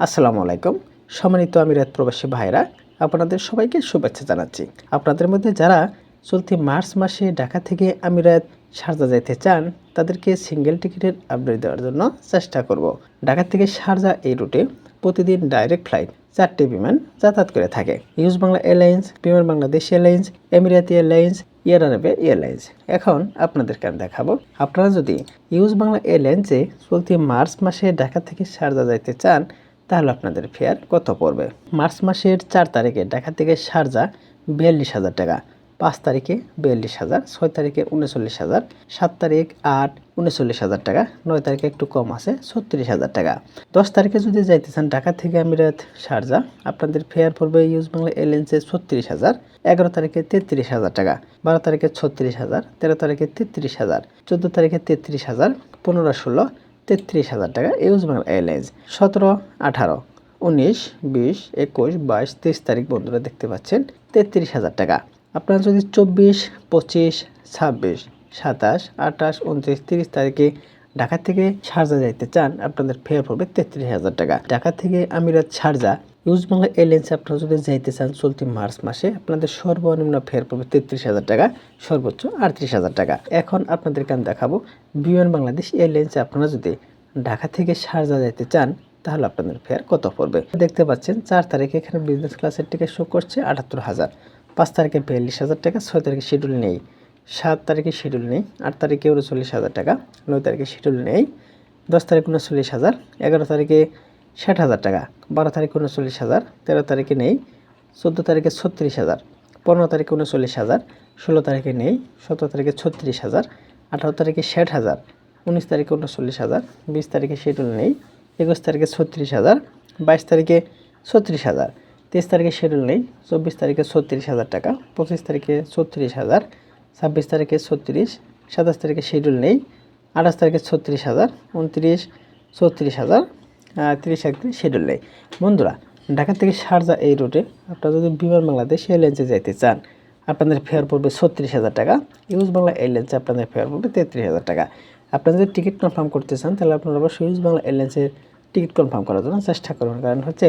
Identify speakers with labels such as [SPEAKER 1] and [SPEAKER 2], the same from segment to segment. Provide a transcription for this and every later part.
[SPEAKER 1] আসসালামু আলাইকুম। সম্মানিত আমিরাত প্রবাসী ভাইরা আপনাদের সবাইকে শুভেচ্ছা জানাচ্ছি। আপনাদের মধ্যে যারা চলতি মার্চ মাসে ঢাকা থেকে আমিরাত শারজা যাইতে চান, তাদেরকে সিঙ্গেল টিকিটের আপডেট দেওয়ার জন্য চেষ্টা করব। ঢাকা থেকে শারজা এই রুটে প্রতিদিন ডাইরেক্ট ফ্লাইট চারটি বিমান যাতায়াত করে থাকে। Use Bangla airlines Biman Bangladesh airlines Emirati airlines air Arabia airlines এখন আপনাদেরকে আমি দেখাবো। আপনারা যদি ইউজ বাংলা এয়ারলাইন্সে চলতি মার্চ মাসে ঢাকা থেকে শারজা যাইতে চান তাহলে আপনাদের ফেয়ার কত পড়বে? মার্চ মাসের চার তারিখে ঢাকা থেকে শারজা বিয়াল্লিশ হাজার টাকা, পাঁচ তারিখে বিয়াল্লিশ হাজার, ছয় তারিখে উনচল্লিশ হাজার, সাত তারিখ আট উনচল্লিশ হাজার টাকা, নয় তারিখে একটু কম আছে ছত্রিশ হাজার টাকা। দশ তারিখে যদি যাইতে চান ঢাকা থেকে আমিরাত শারজা আপনাদের ফেয়ার পড়বে ইউজ বাংলা এয়ারলাইন্সে ছত্রিশ হাজার, এগারো তারিখে তেত্রিশ হাজার টাকা, বারো তারিখে ছত্রিশ হাজার, তেরো তারিখে তেত্রিশ হাজার, চোদ্দ তারিখে তেত্রিশ হাজার, পনেরো ষোলো তেত্রিশ হাজার টাকা ইউজ বাংলা এয়ারলাইন্স। সতেরো, আঠারো, উনিশ, বিশ, একুশ, বাইশ, তেইশ তারিখ বন্ধুরা দেখতে পাচ্ছেন তেত্রিশ হাজার টাকা। আপনারা যদি চব্বিশ, পঁচিশ, ছাব্বিশ, সাতাশ, আঠাশ, উনত্রিশ, তিরিশ তারিখে ঢাকা থেকে শারজা যাইতে চান, আপনাদের ফেয়ার পড়বে তেত্রিশ হাজার টাকা। ঢাকা থেকে আমিরাত শারজা ইউজ বাংলা এয়ারলাইন্সে আপনারা যদি যাইতে চান, চলতি মার্চ মাসে আপনাদের সর্বনিম্ন ফেয়ার পড়বে তেত্রিশ হাজার টাকা, সর্বোচ্চ আটত্রিশ হাজার টাকা। এখন আপনাদেরকে আমি দেখাবো বিমান বাংলাদেশ এয়ারলাইন্সে আপনারা যদি ঢাকা থেকে শারজা যাইতে চান, তাহলে আপনাদের ফেয়ার কত পড়বে? দেখতে পাচ্ছেন, চার তারিখে এখানে বিজনেস ক্লাসের টিকিট শো করছে আটাত্তর হাজার। পাঁচ তারিখে বিয়াল্লিশ হাজার টাকা, ছয় তারিখে শিডিউল নেই। সাত তারিখে শিডিউল নেই, আট তারিখে উনচল্লিশ হাজার টাকা, নয় তারিখে শিডিউল নেই, দশ তারিখে উনচল্লিশ হাজার, এগারো তারিখে ষাট হাজার টাকা, বারো তারিখে উনচল্লিশ হাজার, তেরো তারিখে নেই, চোদ্দ তারিখে ছত্রিশ হাজার, পনেরো তারিখে উনচল্লিশ হাজার, ষোলো তারিখে নেই, সতেরো তারিখে ছত্রিশ হাজার, আঠারো তারিখে ষাট হাজার, উনিশ তারিখে উনচল্লিশ হাজার, বিশ তারিখে শিডিউল নেই, একুশ তারিখে ছত্রিশ হাজার, বাইশ তারিখে ছত্রিশ হাজার, তেইশ তারিখে শিডিউল নেই, চব্বিশ তারিখে ছত্রিশ হাজার টাকা, পঁচিশ তারিখে ছত্রিশ হাজার ছাব্বিশ তারিখে ছত্রিশ, সাতাশ তারিখে শিডিউল নেই, আঠাশ তারিখে ছত্রিশ হাজার, উনত্রিশ, ছত্রিশ হাজার তিরিশ একত্রিশ শিডিউল নেই। বন্ধুরা, ঢাকা থেকে শারজা এই রুটে আপনারা যদি বিমান বাংলাদেশ এয়ারলাইন্সে যাইতে চান, আপনাদের ফেয়ার পড়বে ছত্রিশ হাজার টাকা, ইউজ বাংলা এয়ারলাইন্সে আপনাদের ফেয়ার পড়বে তেত্রিশ হাজার টাকা। আপনারা যদি টিকিট কনফার্ম করতে চান, তাহলে আপনারা অবশ্যই ইউজ বাংলা এয়ারলাইন্সের টিকিট কনফার্ম করার জন্য চেষ্টা করুন কারণ হচ্ছে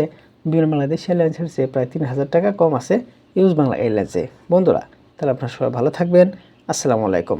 [SPEAKER 1] বিমান বাংলাদেশ এয়ারলাইন্সের চেয়ে প্রায় তিন হাজার টাকা কম আছে ইউজ বাংলা এয়ারলাইন্সে। বন্ধুরা তাহলে আপনারা সবাই ভালো থাকবেন। আসসালামু আলাইকুম।